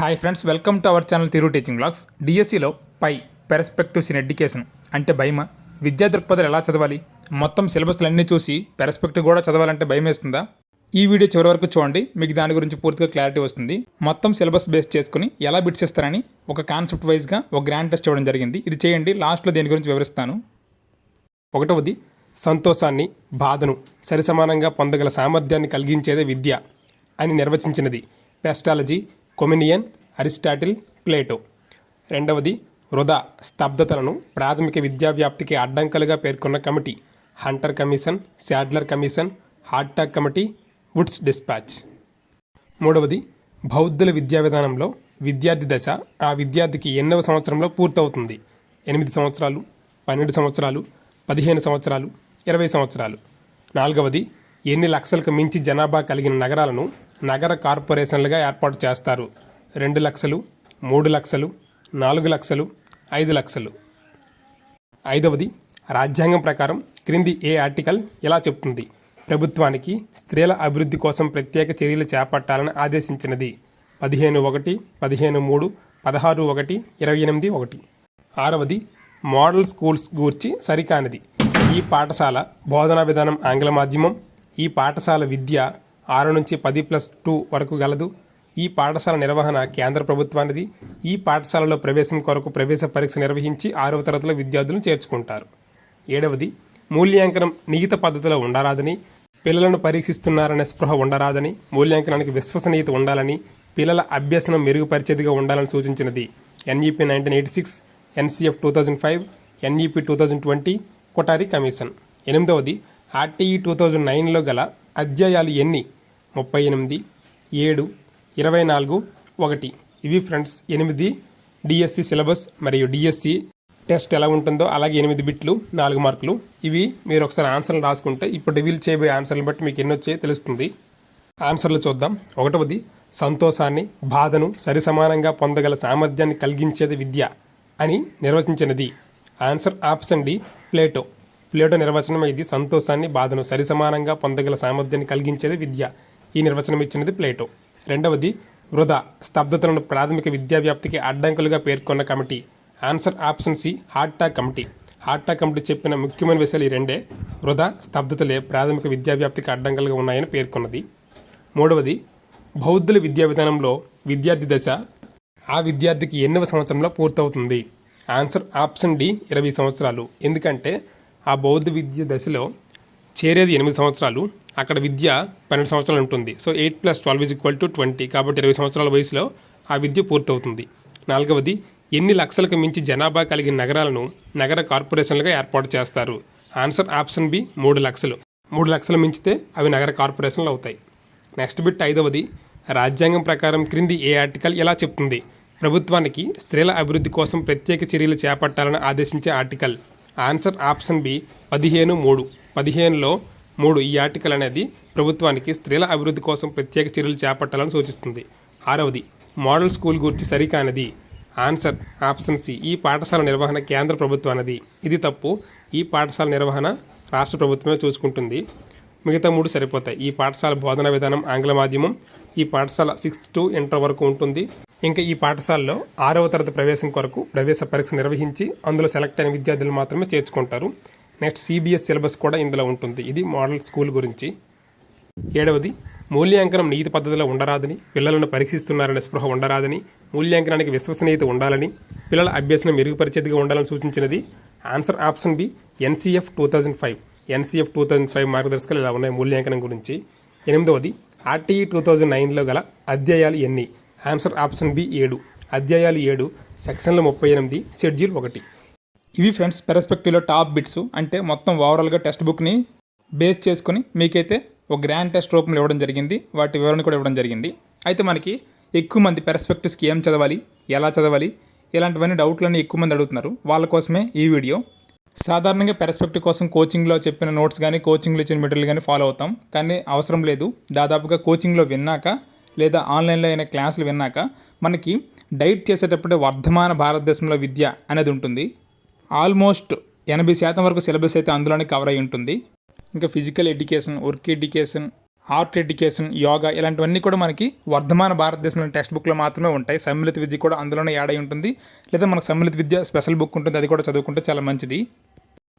Hi friends welcome to our channel Thiru teaching blogs డిఎస్సిలో పై perspectives in education అంటే భయమా. విద్యా దృక్పథాలు ఎలా చదవాలి? మొత్తం సిలబస్లు అన్నీ చూసి పెర్స్పెక్టివ్ కూడా చదవాలంటే భయం వేస్తుందా? ఈ వీడియో చివరి వరకు చూడండి. మీకు దాని గురించి పూర్తిగా క్లారిటీ వస్తుంది. మొత్తం సిలబస్ బేస్ చేసుకుని ఎలా బిట్స్ ఇస్తారని ఒక కాన్సెప్ట్ వైజ్గా ఒక గ్రాండ్ టెస్ట్ ఇవ్వడం జరిగింది. ఇది చేయండి. లాస్ట్లో దేని గురించి వివరిస్తాను? ఒకటవది సంతోషాన్ని బాధను సరిసమానంగా పొందగల సామర్థ్యాన్ని కలిగించేదే విద్య అని నిర్వచించినది. పెస్టాలజీ కొమినియన్ అరిస్టాటిల్ ప్లేటో. రెండవది వృధా స్తబ్దతలను ప్రాథమిక విద్యా వ్యాప్తికి అడ్డంకలుగా పేర్కొన్న committee Hunter commission Sadler commission Hartog committee Wood's dispatch. మూడవది బౌద్ధుల విద్యా విధానంలో విద్యార్థి దశ ఆ విద్యార్థికి ఎన్నవ సంవత్సరంలో పూర్తవుతుంది. ఎనిమిది సంవత్సరాలు పన్నెండు సంవత్సరాలు పదిహేను సంవత్సరాలు ఇరవై సంవత్సరాలు. నాలుగవది ఎన్ని లక్షలకు మించి జనాభా కలిగిన నగరాలను నగర కార్పొరేషన్లుగా ఏర్పాటు చేస్తారు. రెండు లక్షలు మూడు లక్షలు నాలుగు లక్షలు ఐదు లక్షలు. ఐదవది రాజ్యాంగం ప్రకారం క్రింది ఏ ఆర్టికల్ ఇలా చెప్తుంది. ప్రభుత్వానికి స్త్రీల అభివృద్ధి కోసం ప్రత్యేక చర్యలు చేపట్టాలని ఆదేశించినది. పదిహేను ఒకటి పదిహేను మూడు పదహారు ఒకటి ఇరవై ఎనిమిది ఒకటి. ఆరవది మోడల్ స్కూల్స్ గూర్చి సరికానిది. ఈ పాఠశాల బోధనా విధానం ఆంగ్ల మాధ్యమం. ఈ పాఠశాల విద్య ఆరు నుంచి పది ప్లస్ టూ వరకు గలదు. ఈ పాఠశాల నిర్వహణ కేంద్ర ప్రభుత్వానిది. ఈ పాఠశాలలో ప్రవేశం కొరకు ప్రవేశ పరీక్ష నిర్వహించి ఆరవ తరగతిలో విద్యార్థులను చేర్చుకుంటారు. ఏడవది మూల్యాంకనం నిహిత పద్ధతిలో ఉండరాదని పిల్లలను పరీక్షిస్తున్నారనే స్పృహ ఉండరాదని మూల్యాంకనానికి విశ్వసనీయత ఉండాలని పిల్లల అభ్యసనం మెరుగుపరిచేదిగా ఉండాలని సూచించినది NEP nineteen eighty six NCF two thousand five NEP two thousand twenty Kothari commission. ఎనిమిదవది ఆర్టీఈ టూ థౌజండ్ నైన్లో గల అధ్యాయాలు ఎన్ని? ముప్పై ఎనిమిది ఏడు ఇరవై నాలుగు ఒకటి. ఇవి ఫ్రెండ్స్ ఎనిమిది డిఎస్సి సిలబస్ మరియు డిఎస్సి టెస్ట్ ఎలా ఉంటుందో అలాగే ఎనిమిది బిట్లు నాలుగు మార్కులు. ఇవి మీరు ఒకసారి ఆన్సర్లు రాసుకుంటే ఇప్పుడు రివీల్ చేయబోయే ఆన్సర్లు బట్టి మీకు ఎన్ని వచ్చాయో తెలుస్తుంది. ఆన్సర్లు చూద్దాం. ఒకటవది సంతోషాన్ని బాధను సరిసమానంగా పొందగల సామర్థ్యాన్ని కలిగించేది విద్య అని నిర్వచించినది. Answer option D Plato. Plato నిర్వచనం ఇది సంతోషాన్ని బాధను సరిసమానంగా పొందగల సామర్థ్యాన్ని కలిగించేది విద్య. ఈ నిర్వచనం ఇచ్చినది ప్లేటో. రెండవది వృధా స్తబ్దతలను ప్రాథమిక విద్యా వ్యాప్తికి అడ్డంకులుగా పేర్కొన్న committee. Answer option C Hartog committee. Hartog committee చెప్పిన ముఖ్యమైన విషయాలు ఈ రెండే. వృధా స్తబ్దతలే ప్రాథమిక విద్యా వ్యాప్తికి అడ్డంకులుగా ఉన్నాయని పేర్కొన్నది. మూడవది బౌద్ధుల విద్యా విధానంలో విద్యార్థి దశ ఆ విద్యార్థికి ఎన్నవ సంవత్సరంలో పూర్తవుతుంది. ఆన్సర్ ఆప్షన్ డి ఇరవై సంవత్సరాలు. ఎందుకంటే ఆ బౌద్ధ విద్య దశలో చేరేది ఎనిమిది సంవత్సరాలు అక్కడ విద్య పన్నెండు సంవత్సరాలు ఉంటుంది. So eight plus twelve is equal to twenty కాబట్టి ఇరవై సంవత్సరాల వయసులో ఆ విద్య పూర్తవుతుంది. నాలుగవది ఎన్ని లక్షలకు మించి జనాభా కలిగిన నగరాలను నగర కార్పొరేషన్లుగా ఏర్పాటు చేస్తారు? ఆన్సర్ ఆప్షన్ బి మూడు లక్షలు. మూడు లక్షలు మించితే అవి నగర కార్పొరేషన్లు అవుతాయి. నెక్స్ట్ బిట్ ఐదవది రాజ్యాంగం ప్రకారం క్రింది ఏ ఆర్టికల్ ఎలా చెప్తుంది? ప్రభుత్వానికి స్త్రీల అభివృద్ధి కోసం ప్రత్యేక చర్యలు చేపట్టాలని ఆదేశించే ఆర్టికల్. ఆన్సర్ ఆప్షన్ బి పదిహేను మూడు. పదిహేనులో మూడు ఈ ఆర్టికల్ అనేది ప్రభుత్వానికి స్త్రీల అభివృద్ధి కోసం ప్రత్యేక చర్యలు చేపట్టాలని సూచిస్తుంది. ఆరవది మోడల్ స్కూల్ గురించి సరికానిది. ఆన్సర్ ఆప్షన్ సి ఈ పాఠశాల నిర్వహణ కేంద్ర ప్రభుత్వానిది. ఇది తప్పు. ఈ పాఠశాల నిర్వహణ రాష్ట్ర ప్రభుత్వమే చూసుకుంటుంది. మిగతా మూడు సరిపోతాయి. ఈ పాఠశాల బోధనా విధానం ఆంగ్ల మాధ్యమం ఈ పాఠశాల సిక్స్త్ టు ఇంటర్ వరకు ఉంటుంది. ఇంకా ఈ పాఠశాలలో ఆరవ తరగతి ప్రవేశం కొరకు ప్రవేశ పరీక్ష నిర్వహించి అందులో సెలెక్ట్ అయిన విద్యార్థులు మాత్రమే చేర్చుకుంటారు. నెక్స్ట్ సిబిఎస్ సిలబస్ కూడా ఇందులో ఉంటుంది. ఇది మోడల్ స్కూల్ గురించి. ఏడవది మూల్యాంకనం నీతి పద్ధతిలో ఉండరాదని పిల్లలను పరీక్షిస్తున్నారనే స్పృహ ఉండరాదని మూల్యాంకనానికి విశ్వసనీయత ఉండాలని పిల్లల అభ్యసనం మెరుగుపరిచేదిగా ఉండాలని సూచించినది. Answer option B NCF two thousand five. NCF two thousand five మార్గదర్శకాలు ఇలా ఉన్నాయి మూల్యాంకనం గురించి. ఎనిమిదవది ఆర్టీఈ టూ థౌజండ్ నైన్లో గల అధ్యాయాలు ఎన్ని? ఆన్సర్ ఆప్షన్ బి ఏడు. అధ్యాయాలు ఏడు సెక్షన్లు ముప్పై ఎనిమిది షెడ్యూల్ ఒకటి. ఇవి ఫ్రెండ్స్ పెరస్పెక్టివ్లో టాప్ బిట్స్ అంటే మొత్తం ఓవరాల్గా టెక్స్ట్ బుక్ని బేస్ చేసుకుని మీకైతే ఒక గ్రాండ్ టెస్ట్ రూపంలో ఇవ్వడం జరిగింది. వాటి వివరణ కూడా ఇవ్వడం జరిగింది. అయితే మనకి ఎక్కువ మంది పెర్స్పెక్టివ్స్కి ఏం చదవాలి ఎలా చదవాలి ఇలాంటివన్నీ డౌట్లన్నీ ఎక్కువ మంది అడుగుతున్నారు. వాళ్ళ కోసమే ఈ వీడియో. సాధారణంగా పెరస్పెక్టివ్ కోసం కోచింగ్లో చెప్పిన నోట్స్ కానీ కోచింగ్లో ఇచ్చిన మెటీరియల్ కానీ ఫాలో అవుతాం. కానీ అవసరం లేదు. దాదాపుగా కోచింగ్లో విన్నాక లేదా ఆన్లైన్లో అయిన క్లాసులు విన్నాక మనకి డైట్ చేసేటప్పుడే వర్ధమాన భారతదేశంలో విద్య అనేది ఉంటుంది. ఆల్మోస్ట్ ఎనభై శాతం వరకు సిలబస్ అయితే అందులోనే కవర్ అయి ఉంటుంది. ఇంకా physical education work education art education yoga ఇలాంటివన్నీ కూడా మనకి వర్ధమాన భారతదేశంలోని టెక్స్ట్ బుక్లో మాత్రమే ఉంటాయి. సమ్మిళిత విద్య కూడా అందులోనే యాడ్ అయి ఉంటుంది. లేదా మనకు సమ్మిళిత విద్య స్పెషల్ బుక్ ఉంటుంది. అది కూడా చదువుకుంటే చాలా మంచిది.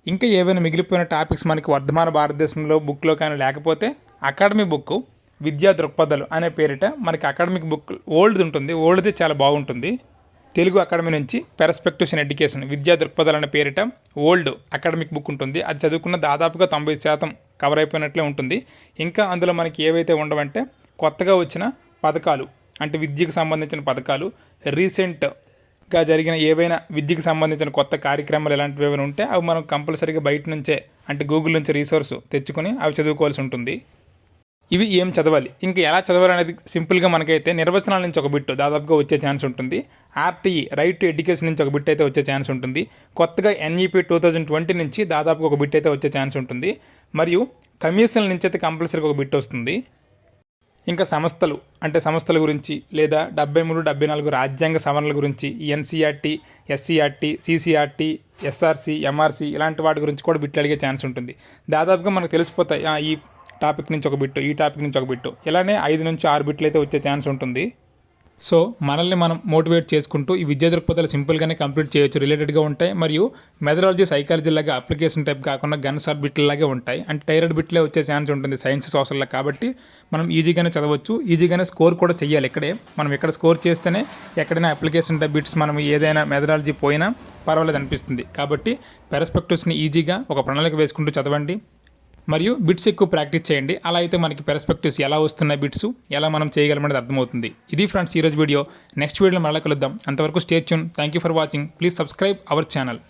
ఇంకా ఏవైనా మిగిలిపోయిన టాపిక్స్ మనకి వర్ధమాన భారతదేశంలో బుక్లో కానీ లేకపోతే అకాడమీ బుక్ విద్యా దృక్పథాలు అనే పేరిట మనకి అకాడమిక్ బుక్ ఓల్డ్ ఉంటుంది. ఓల్డ్ది చాలా బాగుంటుంది. తెలుగు అకాడమీ నుంచి పెర్స్పెక్టివ్స్ ఇన్ ఎడ్యుకేషన్ విద్యా దృక్పథాలు అనే పేరిట ఓల్డ్ అకాడమిక్ బుక్ ఉంటుంది. అది చదువుకున్న దాదాపుగా తొంభై శాతం కవర్ అయిపోయినట్లే ఉంటుంది. ఇంకా అందులో మనకి ఏవైతే ఉండవంటే కొత్తగా వచ్చిన పథకాలు అంటే విద్యకు సంబంధించిన పథకాలు రీసెంట్గా జరిగిన ఏవైనా విద్యకు సంబంధించిన కొత్త కార్యక్రమాలు ఇలాంటివి ఏమైనా ఉంటే అవి మనం కంపల్సరీగా బయట నుంచే అంటే గూగుల్ నుంచి రీసోర్స్ తెచ్చుకొని అవి చదువుకోవాల్సి ఉంటుంది. ఇవి ఏం చదవాలి? ఇంకా ఎలా చదవాలి అనేది సింపుల్గా మనకైతే నిర్వచనాల నుంచి ఒక బిట్ దాదాపుగా వచ్చే ఛాన్స్ ఉంటుంది. ఆర్టీఈ రైట్ టు ఎడ్యుకేషన్ నుంచి ఒక బిట్ అయితే వచ్చే ఛాన్స్ ఉంటుంది. కొత్తగా ఎన్ఈపీ టూ థౌజండ్ ట్వంటీ నుంచి దాదాపుగా ఒక బిట్ అయితే వచ్చే ఛాన్స్ ఉంటుంది. మరియు కమిషన్ల నుంచి అయితే కంపల్సరీగా ఒక బిట్ వస్తుంది. ఇంకా సంస్థలు అంటే సంస్థల గురించి లేదా డెబ్బై మూడు డెబ్బై నాలుగు రాజ్యాంగ సవరణల గురించి NCERT SCERT CCRT SRC MRC ఇలాంటి వాటి గురించి కూడా బిట్లు అడిగే ఛాన్స్ ఉంటుంది. దాదాపుగా మనకు తెలిసిపోతాయి ఈ టాపిక్ నుంచి ఒక బిట్టు ఈ టాపిక్ నుంచి ఒక బిట్టు. ఇలానే ఐదు నుంచి ఆరు బిట్లు అయితే వచ్చే ఛాన్స్ ఉంటుంది. సో మనల్ని మనం మోటివేట్ చేసుకుంటూ ఈ విద్యా దృక్పథాలు సింపుల్గానే కంప్లీట్ చేయొచ్చు రిలేటెడ్గా ఉంటాయి. మరియు మెథడాలజీ సైకాలజీ లాగా అప్లికేషన్ టైప్ కాకుండా గన్ సార్ బిట్లు లాగే ఉంటాయి. అంటే టైరడ్ బిట్లే వచ్చే ఛాన్స్ ఉంటుంది సైన్స్ సోషల్లో కాబట్టి మనం ఈజీగానే చదవచ్చు. ఈజీగానే స్కోర్ కూడా చేయాలి ఇక్కడే. మనం ఇక్కడ స్కోర్ చేస్తేనే ఎక్కడైనా అప్లికేషన్ టైప్ బిట్స్ మనం ఏదైనా మెథడాలజీ పోయినా పర్వాలేదు అనిపిస్తుంది. కాబట్టి పెరస్పెక్టివ్స్ని ఈజీగా ఒక ప్రణాళిక వేసుకుంటూ చదవండి. మరియు బిట్స్ ఎక్కువ ప్రాక్టీస్ చేయండి. అలా అయితే మనకి పెర్స్పెక్టివ్స్ ఎలా వస్తున్నాయి బిట్స్? ఎలా మనం చేయగలమనేది అర్థమవుతుంది. ఇది ఫ్రెండ్స్ ఈరోజు వీడియో. నెక్స్ట్ వీడియోలో మళ్ళీ కలుద్దాం. అంతవరకు stay tune thank you for watching please subscribe our channel